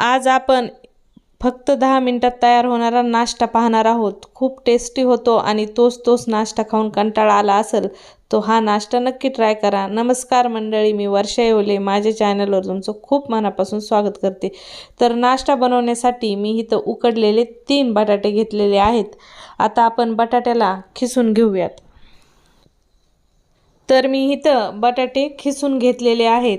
आज आपण फक्त दहा मिनटात तयार होणारा नाश्ता पाहणार आहोत. खूप टेस्टी होतो आणि तोच तोच नाश्ता खाऊन कंटाळा आला असेल तो हा नाश्ता नक्की ट्राय करा. नमस्कार मंडळी मी वर्षा येवले. माझ्या चॅनलवर तुमचं खूप मनापासून स्वागत करते. तर नाश्ता बनवण्यासाठी मी इथं उकडलेले तीन बटाटे घेतलेले आहेत. आता आपण बटाट्याला खिसून घेऊयात. तर मी इथं बटाटे खिसून घेतलेले आहेत.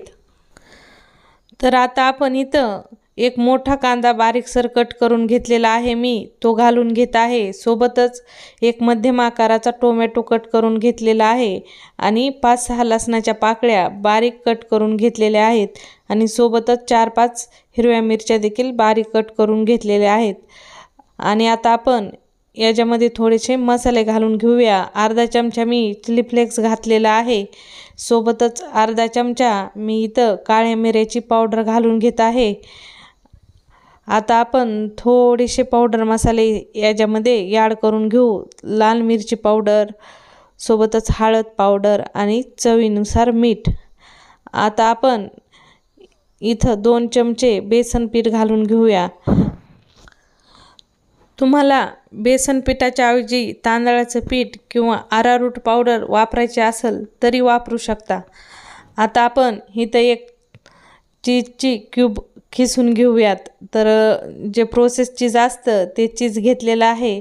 तर आता आपण इथं एक मोठा कांदा बारीकसर कट करून घेतलेला आहे मी. तो घालून घेत आहे. सोबतच एक मध्यम आकाराचा टोमॅटो कट करून घेतलेला आहे आणि पाच सहा लसणाच्या पाकळ्या बारीक कट करून घेतलेल्या आहेत आणि सोबतच चार पाच हिरव्या मिरच्या देखील बारीक कट करून घेतलेल्या आहेत. आणि आता आपण याच्यामध्ये थोडेसे मसाले घालून घेऊया. अर्धा चमचा मी चिली फ्लेक्स घातलेला आहे. सोबतच अर्धा चमचा मी इथं काळ्या मिऱ्याची पावडर घालून घेत आहे. आता आपण थोडेसे पावडर मसाले याच्यामध्ये ॲड करून घेऊ. लाल मिरची पावडर सोबतच हळद पावडर आणि चवीनुसार मीठ. आता आपण इथं दोन चमचे बेसन पीठ घालून घेऊया. तुम्हाला बेसन पिठाच्या ऐवजी तांदळाचं पीठ किंवा आरारूट पावडर वापरायचे असेल तरी वापरू शकता. आता आपण इथं एक चीजची क्यूब खिसून घेऊयात. तर जे प्रोसेस चीज असतं ते चीज घेतलेलं आहे.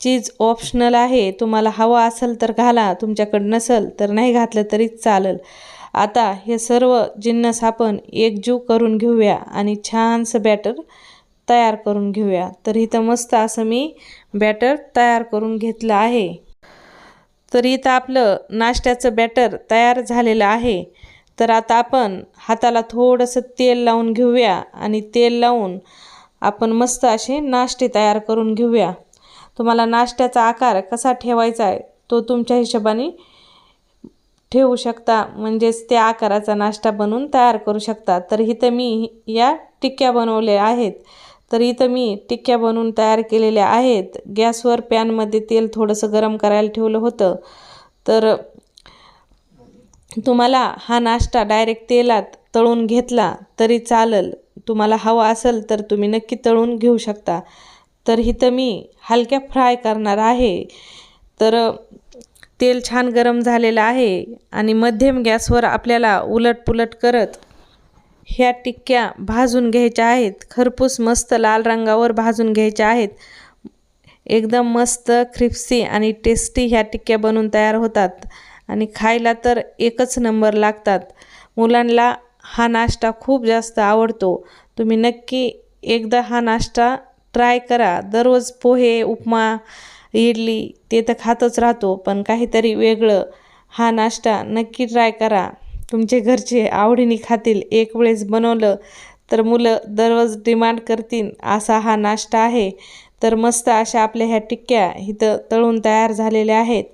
चीज ऑप्शनल आहे. तुम्हाला हवं असेल तर घाला. तुमच्याकडं नसेल तर नाही घातलं तरी चालेल. आता हे सर्व जिन्नस आपण एकजीव करून घेऊया आणि छानसं बॅटर तयार करून घेऊया. तर इथं मस्त असं मी बॅटर तयार करून घेतलं आहे. तर इथं आपलं नाश्त्याचं बॅटर तयार झालेलं आहे. तर आता आपण हाताला थोडंसं तेल लावून घेऊया आणि तेल लावून आपण मस्त असे नाश्ते तयार करून घेऊया. तुम्हाला नाश्त्याचा आकार कसा ठेवायचा आहे तो तुमच्या हिशोबाने ठेवू शकता. म्हणजेच त्या आकाराचा नाश्ता बनवून तयार करू शकता. तर इथं मी या टिक्क्या बनवल्या आहेत. तर इथं मी टिक्क्या बनवून तयार केलेल्या आहेत. गॅसवर पॅनमध्ये तेल थोडंसं गरम करायला ठेवलं होतं. तर तुम्हाला हा नाश्ता डायरेक्ट तेलात तळून घेतला तरी चालेल. तुम्हाला हवा असेल तर तुम्ही नक्की तळून घेऊ शकता. तर इथं मी हलक्या फ्राय करणार आहे. तर तेल छान गरम झालेलं आहे आणि मध्यम गॅसवर आपल्याला उलटपुलट करत ह्या टिक्क्या भाजून घ्यायच्या आहेत. खरपूस मस्त लाल रंगावर भाजून घ्यायच्या आहेत. एकदम मस्त क्रिप्सी आणि टेस्टी ह्या टिक्क्या बनवून तयार होतात. आणि खायला तर एकच नंबर लागतात. मुलांना हा नाश्ता खूप जास्त आवडतो. तुम्ही नक्की एकदा हा नाश्ता ट्राय करा. दररोज पोहे उपमा इडली ते तर खातच राहतो पण काहीतरी वेगळं हा नाश्ता नक्की ट्राय करा. तुमचे घरचे आवडीने खातील. एक वेळेस बनवलं तर मुलं दररोज डिमांड करतील असा हा नाश्ता आहे. तर मस्त अशा आपल्या ह्या टिक्क्या इथं तळून तयार झालेल्या आहेत.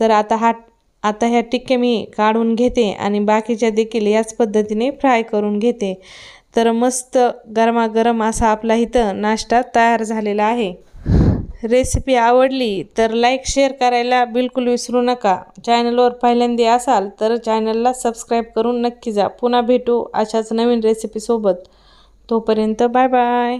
तर आता हा आता ह्या टिक्के मी काढून घेते आणि बाकीच्या देखील याच पद्धतीने फ्राय करून घेते. तर मस्त गरमागरम असा आपला इथं नाश्ता तयार झालेला आहे. रेसिपी आवडली तर लाईक शेअर करायला बिलकुल विसरू नका. चॅनलवर पहिल्यांदा असाल तर चॅनलला सबस्क्राईब करून नक्की जा. पुन्हा भेटू अशाच नवीन रेसिपीसोबत तोपर्यंत बाय बाय.